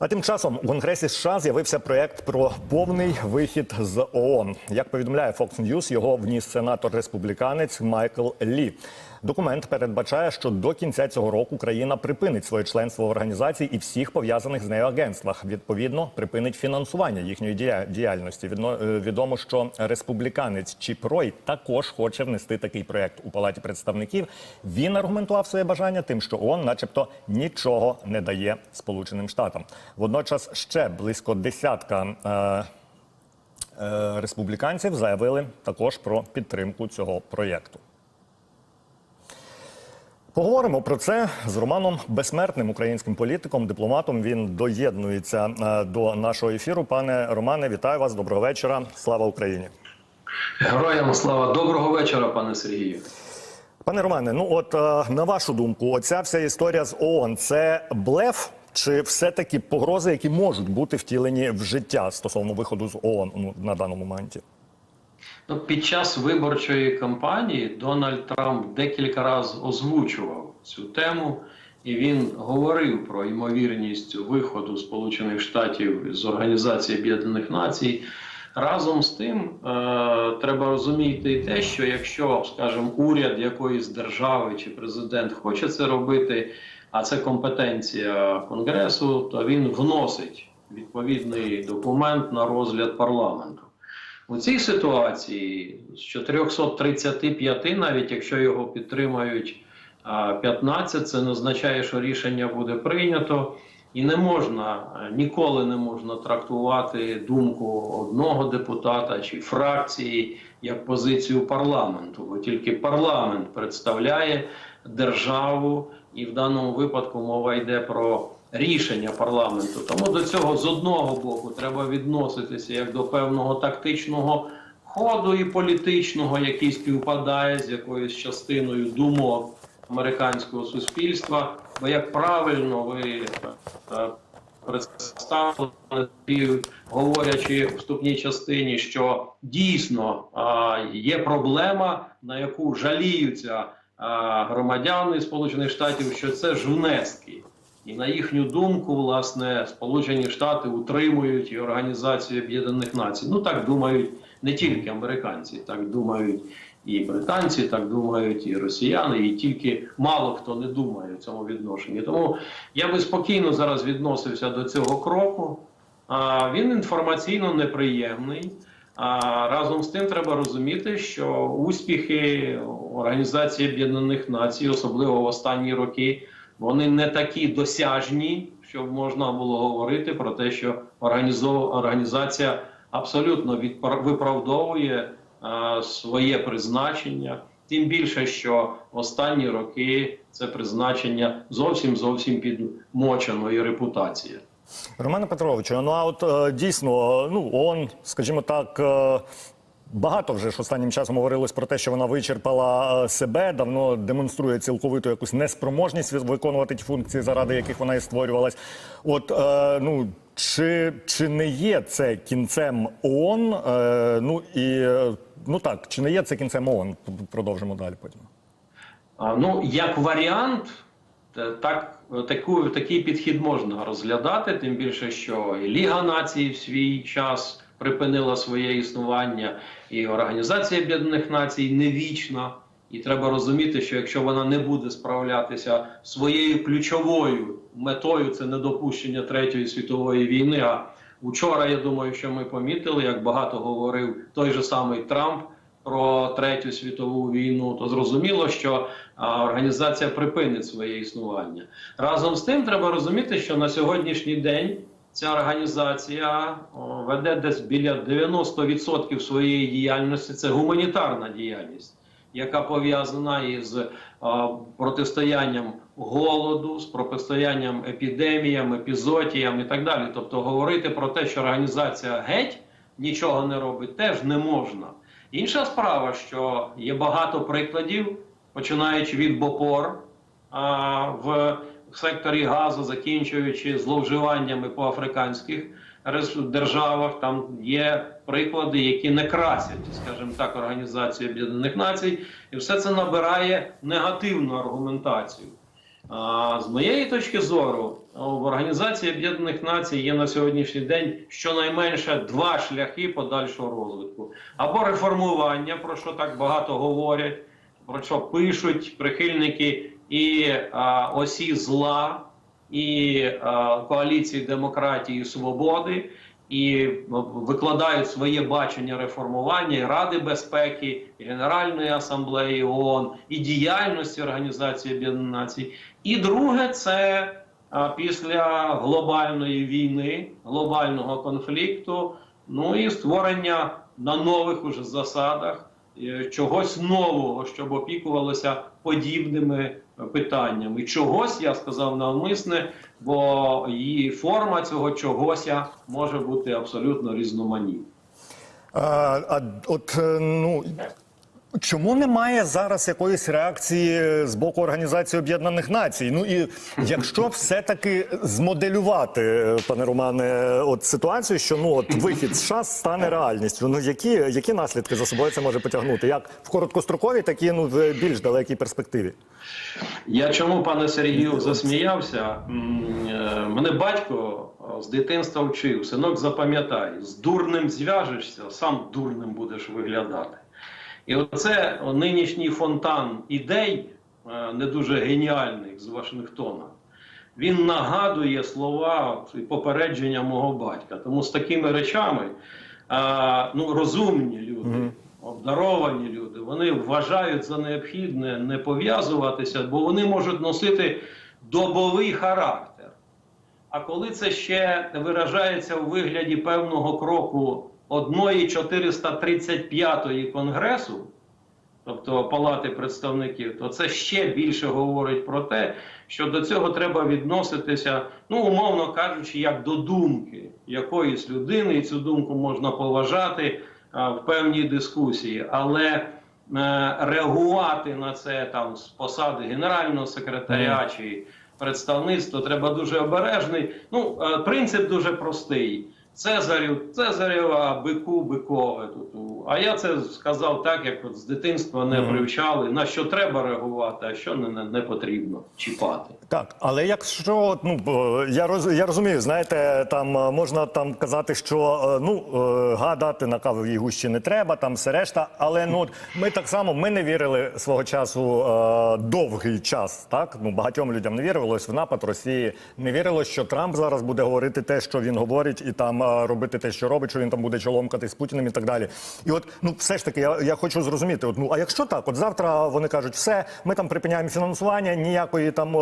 А тим часом у Конгресі США з'явився проект про повний вихід з ООН. Як повідомляє Fox News, його вніс сенатор республіканець Майкл Лі. Документ передбачає, що до кінця цього року країна припинить своє членство в організації і всіх пов'язаних з нею агентствах. Відповідно, припинить фінансування їхньої діяльності. Е, Відомо, що республіканець Чіп Рой також хоче внести такий проєкт у палаті представників. Він аргументував своє бажання тим, що ООН, начебто, нічого не дає Сполученим Штатам. Водночас ще близько десятка. Е, е, республіканців заявили також про підтримку цього проєкту. Поговоримо про це з Романом Безсмертним, українським політиком, дипломатом. Він доєднується е, до нашого ефіру. Пане Романе, вітаю вас. Доброго вечора. Слава Україні. Героям слава доброго вечора, пане Сергію. Пане Романе, ну от е, на вашу думку, оця вся історія з ООН – це блеф чи все-таки погрози, які можуть бути втілені в життя стосовно виходу з ООН ну, на даному моменті? Ну, під час виборчої кампанії Дональд Трамп декілька разів озвучував цю тему, і він говорив про ймовірність виходу Сполучених Штатів з Організації Об'єднаних Націй. Разом з тим, е, треба розуміти і те, що якщо, скажімо, уряд якоїсь держави чи президент хоче це робити, а це компетенція Конгресу, то він вносить відповідний документ на розгляд парламенту. У цій ситуації з 435, навіть якщо його підтримають а, 15, це не означає, що рішення буде прийнято, і не можна ніколи не можна трактувати думку одного депутата чи фракції як позицію парламенту, бо тільки парламент представляє державу, і в даному випадку мова йде про рішення парламенту. Тому до цього з одного боку треба відноситися як до певного тактичного ходу і політичного, який співпадає з якоюсь частиною думок американського суспільства. Бо як правильно ви е, представили, говорячи в вступній частині, що дійсно є проблема, на яку жаліються громадяни Сполучених Штатів, що це ж. І на їхню думку, власне, Сполучені Штати утримують і Організацію Об'єднаних Націй. Ну так думають не тільки американці, так думають і британці, так думають і росіяни, і тільки мало хто не думає в цьому відношенні. Тому я би спокійно зараз відносився до цього кроку. А, він інформаційно неприємний. А разом з тим треба розуміти, що успіхи Організації Об'єднаних Націй, особливо в останні роки, вони не такі досяжні, щоб можна було говорити про те, що організація абсолютно виправдовує а, своє призначення. Тим більше, що в останні роки це призначення зовсім зовсім підмочено і репутація. Романе Петровичу, ну а от е, дійсно, ну ООН, скажімо так. Багато вже ж останнім часом говорилось про те, що вона вичерпала е, себе, давно демонструє цілковиту якусь неспроможність виконувати ті функції, заради яких вона і створювалась. От е, ну чи, чи не є це кінцем ООН? Е, ну і е, ну так, чи не є це кінцем ООН? Продовжимо далі потім. Ну, як варіант, так, таку, такий підхід можна розглядати, тим більше, що і Ліга націй в свій час припинила своє існування, і Організація Об'єднаних Націй не вічна. І треба розуміти, що якщо вона не буде справлятися своєю ключовою метою, це недопущення Третьої світової війни. А вчора я думаю, що ми помітили, як багато говорив той же самий Трамп про третю світову війну, то зрозуміло, що організація припинить своє існування. Разом з тим, треба розуміти, що на сьогоднішній день ця організація веде десь біля 90% своєї діяльності. Це гуманітарна діяльність, яка пов'язана із протистоянням голоду, з протистоянням епідеміям, епізотіям і так далі. Тобто, говорити про те, що організація геть нічого не робить, теж не можна. Інша справа, що є багато прикладів, починаючи від БОПОР а, в секторі газу, закінчуючи зловживаннями по африканських державах. Там є приклади, які не красять, скажімо так, Організацію Об'єднаних Націй, і все це набирає негативну аргументацію. З моєї точки зору, в Організації Об'єднаних Націй є на сьогоднішній день щонайменше два шляхи подальшого розвитку: або реформування, про що так багато говорять, про що пишуть прихильники і а, осі зла, і а, коаліції демократії і свободи, і ну, викладають своє бачення реформування і Ради безпеки, і Генеральної асамблеї ООН, і діяльності Організації Об'єднаних Націй. І друге, це після глобальної війни, глобального конфлікту, ну і створення на нових уже засадах е, чогось нового, щоб опікувалося подібними е, питаннями. Чогось я сказав навмисне, бо її форма цього чогося може бути абсолютно різноманітна. А, а от е, ну. Чому немає зараз якоїсь реакції з боку Організації Об'єднаних Націй? Ну і якщо все-таки змоделювати, пане Романе, от ситуацію, що ну от вихід США стане реальністю. Ну які, які наслідки за собою це може потягнути? Як в короткостроковій, так і ну в більш далекій перспективі? Я чому, пане Сергію, засміявся? Е, Мене батько е, з дитинства вчив, синок, запам'ятай, з дурним зв'яжешся, сам дурним будеш виглядати. І оце нинішній фонтан ідей, е, не дуже геніальних з Вашингтона, він нагадує слова і попередження мого батька. Тому з такими речами е, ну, розумні люди, обдаровані люди, вони вважають за необхідне не пов'язуватися, бо вони можуть носити добовий характер. А коли це ще виражається у вигляді певного кроку одної 435-ї конгресу, тобто Палати представників, то це ще більше говорить про те, що до цього треба відноситися, ну умовно кажучи, як до думки якоїсь людини, і цю думку можна поважати а, в певній дискусії, але е, реагувати на це там з посади генерального секретаря чи представництва треба дуже обережний. Ну, е, принцип дуже простий. Цезарю, Цезарю, а бику бикове тут. А я це сказав так, як от з дитинства не привчали, на що треба реагувати, а що не, не, не потрібно чіпати. Так, але якщо ну я роз я розумію, знаєте, там е, можна там казати, що е, ну е, гадати на кавовій гущі не треба, там все решта. Але ну ми так само ми не вірили свого часу довгий час. Так ну багатьом людям не вірилось в напад Росії. Не вірилось, що Трамп зараз буде говорити те, що він говорить, і там робити те, що робить, що він там буде чоломкати з Путіним і так далі. І от ну все ж таки, я, я хочу зрозуміти. От ну а якщо так, от завтра вони кажуть, все, ми там припиняємо фінансування, ніякої там е,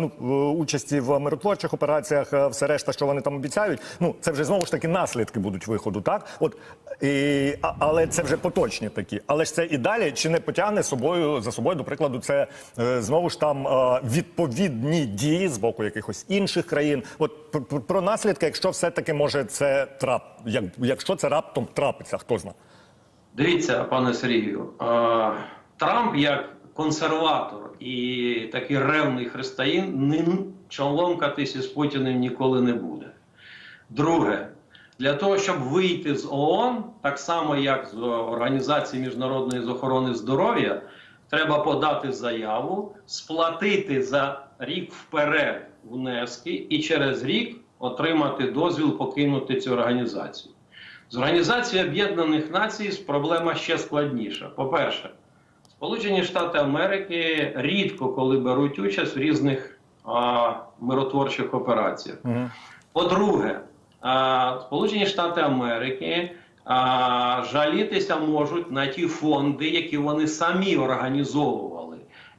ну е, участі в миротворчих операціях, е, все решта, що вони там обіцяють. Ну це вже знову ж таки наслідки будуть виходу, так от і але це вже поточні такі. Але ж це і далі чи не потягне собою за собою, до прикладу, це е, знову ж там е, відповідні дії з боку якихось інших країн. От пр- пр- про наслідки, якщо все таки може це трап, як якщо це раптом трапиться, хто знає. Дивіться, пане Сергію, Трамп як консерватор і такий ревний християнин ним чоломкатися з Путіним ніколи не буде. Друге, для того, щоб вийти з ООН, так само як з Організації міжнародної охорони здоров'я, треба подати заяву, сплатити за рік вперед внески і через рік отримати дозвіл покинути цю організацію. З Організацією Об'єднаних Націй проблема ще складніша. По-перше, Сполучені Штати Америки рідко коли беруть участь в різних а, миротворчих операціях. Угу. По-друге, Сполучені Штати Америки а, жалітися можуть на ті фонди, які вони самі організовували,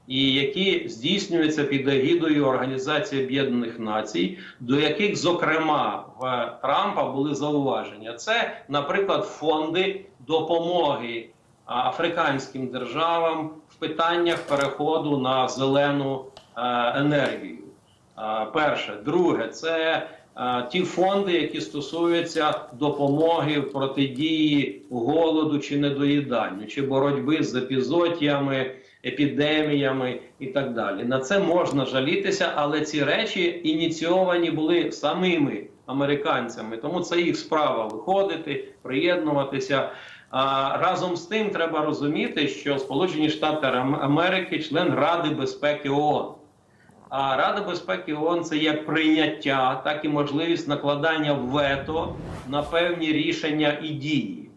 і які здійснюються під егідою Організації Об'єднаних Націй, до яких, зокрема, в Трампа були зауваження. Це, наприклад, фонди допомоги африканським державам в питаннях переходу на зелену енергію. Перше, друге, це ті фонди, які стосуються допомоги в протидії голоду чи недоїданню, чи боротьби з епізотіями, епідеміями і так далі. На це можна жалітися, але ці речі ініційовані були самими американцями, тому це їх справа виходити, приєднуватися. А разом з тим треба розуміти, що Сполучені Штати Америки член Ради безпеки ООН. А Рада безпеки ООН – це як прийняття, так і можливість накладання вето на певні рішення і дії.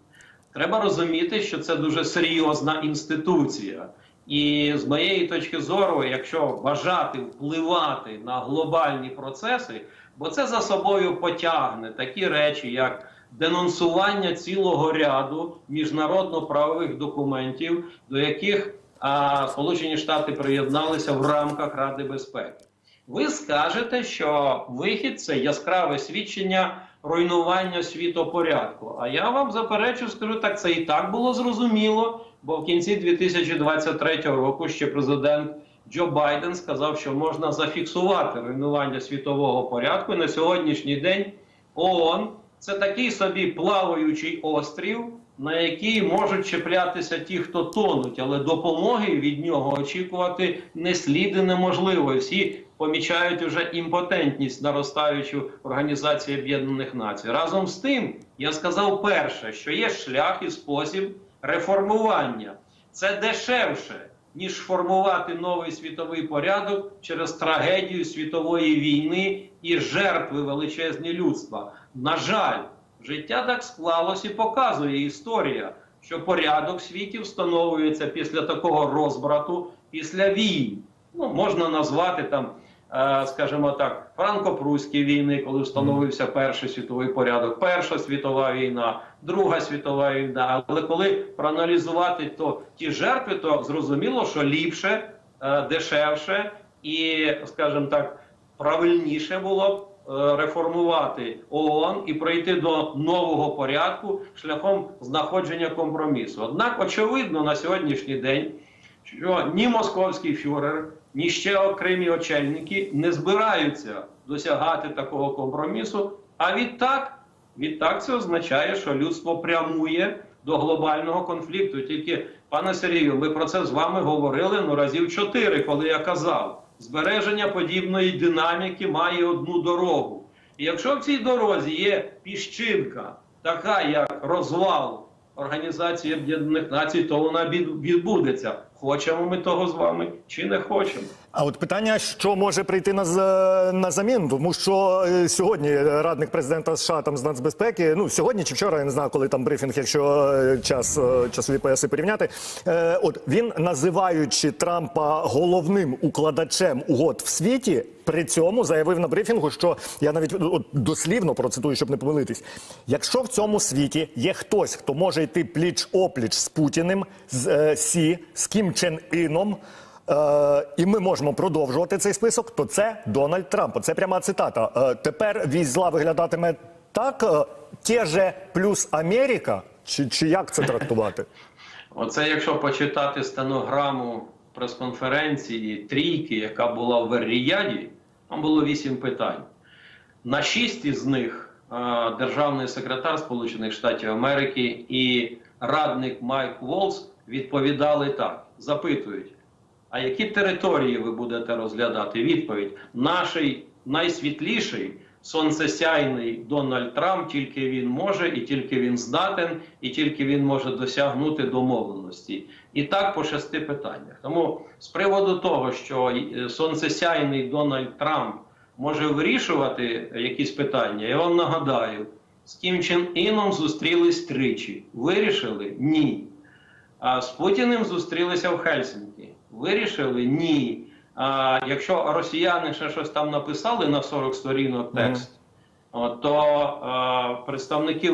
Треба розуміти, що це дуже серйозна інституція. І з моєї точки зору, якщо бажати впливати на глобальні процеси, бо це за собою потягне такі речі, як денонсування цілого ряду міжнародно-правових документів, до яких а, Сполучені Штати приєдналися в рамках Ради безпеки. Ви скажете, що вихід це яскраве свідчення руйнування світопорядку. А я вам заперечу, скажу так, це і так було зрозуміло, бо в кінці 2023 року ще президент Джо Байден сказав, що можна зафіксувати руйнування світового порядку. На сьогоднішній день ООН це такий собі плаваючий острів, на який можуть чіплятися ті, хто тонуть, але допомоги від нього очікувати не слід і неможливо. Всі помічають уже імпотентність наростаючу Організації Об'єднаних Націй. Разом з тим, я сказав перше, що є шлях і спосіб реформування. Це дешевше, ніж формувати новий світовий порядок через трагедію світової війни і жертви величезні людства. На жаль, життя так склалось і показує історія, що порядок світі встановлюється після такого розбрату, після війн. Ну, можна назвати там, скажімо так, франко-прусські війни, коли встановився перший світовий порядок, Перша світова війна, Друга світова війна. Але коли проаналізувати то ті жертви, то зрозуміло, що ліпше, е, дешевше і, скажімо так, правильніше було б е, реформувати ООН і прийти до нового порядку шляхом знаходження компромісу. Однак, очевидно, на сьогоднішній день, що ні московський фюрер, ні ще окремі очільники не збираються досягати такого компромісу. А відтак, відтак це означає, що людство прямує до глобального конфлікту. Тільки, пане Сергію, ми про це з вами говорили ну разів чотири, коли я казав. Збереження подібної динаміки має одну дорогу. І якщо в цій дорозі є піщинка, така як розвал Організації Об'єднаних Націй, то вона від- відбудеться. Хочемо ми того з вами чи не хочемо. А от питання, що може прийти на, на заміну, тому що е, сьогодні радник президента США там з нацбезпеки, ну сьогодні чи вчора, я не знаю, коли там брифінг, якщо е, час е, часові пояси порівняти. Е, от він називаючи Трампа головним укладачем угод в світі, при цьому заявив на брифінгу, що я навіть от, дослівно процитую, щоб не помилитись. Якщо в цьому світі є хтось, хто може йти пліч опліч з Путіним, з е, Сі, з Кім Чен Іном. Е, і ми можемо продовжувати цей список, то це Дональд Трамп. Це пряма цитата. Е, тепер вісь зла виглядатиме так, «Те же плюс Америка, чи, чи як це трактувати? Оце якщо почитати стенограму прес-конференції трійки, яка була в Ер-Ріяді, там було вісім питань. На шість із них е, державний секретар Сполучених Штатів Америки і радник Майк Волс відповідали так: запитують. А які території ви будете розглядати? Відповідь: наший найсвітліший сонцесяйний Дональд Трамп, тільки він може, і тільки він здатен, і тільки він може досягнути домовленості. І так по шести питаннях. Тому з приводу того, що е, сонцесяйний Дональд Трамп може вирішувати якісь питання, я вам нагадаю, з Кім Чен Іном зустрілись тричі. Вирішили? Ні. А з Путіним зустрілися в Хельсінкі. Вирішили? Ні. А якщо росіяни ще щось там написали на 40 сторінок текст, от, то е, представники е,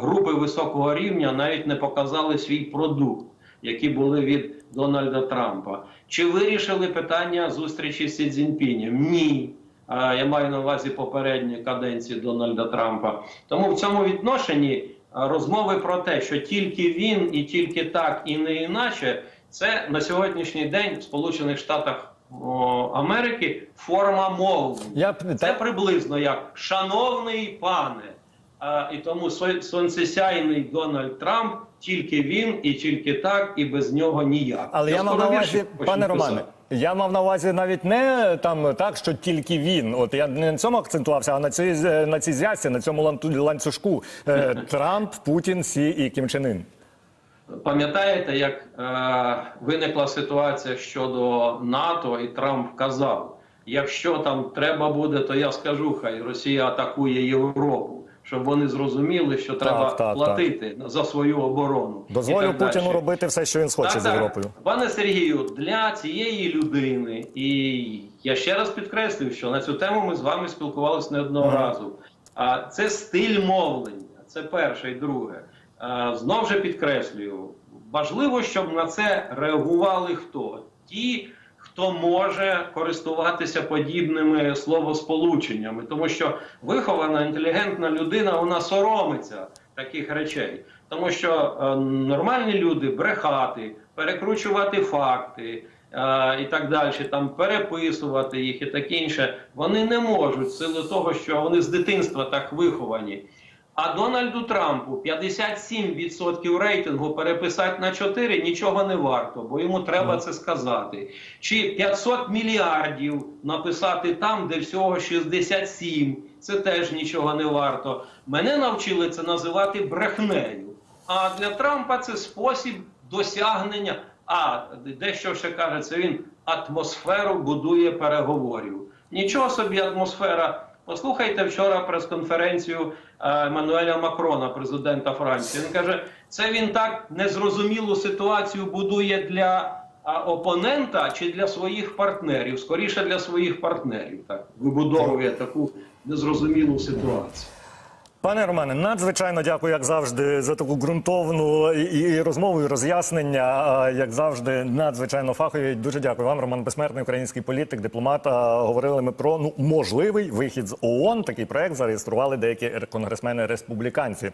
групи високого рівня навіть не показали свій продукт, які були від Дональда Трампа. Чи вирішили питання зустрічі з Сі Цзіньпінем? Ні. А, я маю на увазі попередні каденції Дональда Трампа. Тому в цьому відношенні а, розмови про те, що тільки він і тільки так, і не іначе, це на сьогоднішній день в Сполучених Штатах о, Америки форма мовлення. Я Це приблизно як шановний пане. А, і тому со- сонцесяйний Дональд Трамп тільки він і тільки так, і без нього ніяк. Але я, мав на увазі, пане. Романе, я мав на увазі навіть не там так, що тільки він. От я не на цьому акцентувався, а на цій на цій зв'язці, на цьому ланцюжку. Е, Трамп, Путін, Сі і Кім Чен Ін. Пам'ятаєте, як е, виникла ситуація щодо НАТО, і Трамп казав: якщо там треба буде, то я скажу, хай Росія атакує Європу, щоб вони зрозуміли, що треба так, платити за свою оборону. Дозволю так далі. Путіну робити все, що він схоче Так, з так. Пане Сергію, для цієї людини, і я ще раз підкреслюю, що на цю тему ми з вами спілкувалися не одного Ага. разу. А це стиль мовлення. Це перше і друге. А, знов же підкреслюю, важливо, щоб на це реагували хто? Ті, хто може користуватися подібними словосполученнями, тому що вихована, інтелігентна людина вона соромиться таких речей. Тому що е, нормальні люди брехати, перекручувати факти е, і так далі, там переписувати їх і таке інше, вони не можуть в силу того, що вони з дитинства так виховані. А Дональду Трампу 57% рейтингу переписати на 4 нічого не варто, бо йому треба це сказати. Чи 500 мільярдів написати там, де всього 67, це теж нічого не варто. Мене навчили це називати брехнею. А для Трампа це спосіб досягнення. А дещо ще каже, це він атмосферу будує переговорів. Нічого собі атмосфера. Послухайте вчора прес-конференцію Мануеля Еммануеля Макрона, президента Франції. Він каже, це він так незрозумілу ситуацію будує для опонента чи для своїх партнерів. Скоріше для своїх партнерів. Так вибудовує таку незрозумілу ситуацію. Пане Романе, надзвичайно дякую, як завжди, за таку ґрунтовну і, розмову, і роз'яснення. Як завжди, надзвичайно фахові. Дуже дякую вам, Роман Безсмертний, український політик, дипломат. Говорили ми про ну можливий вихід з ООН. Такий проект зареєстрували деякі конгресмени республіканці.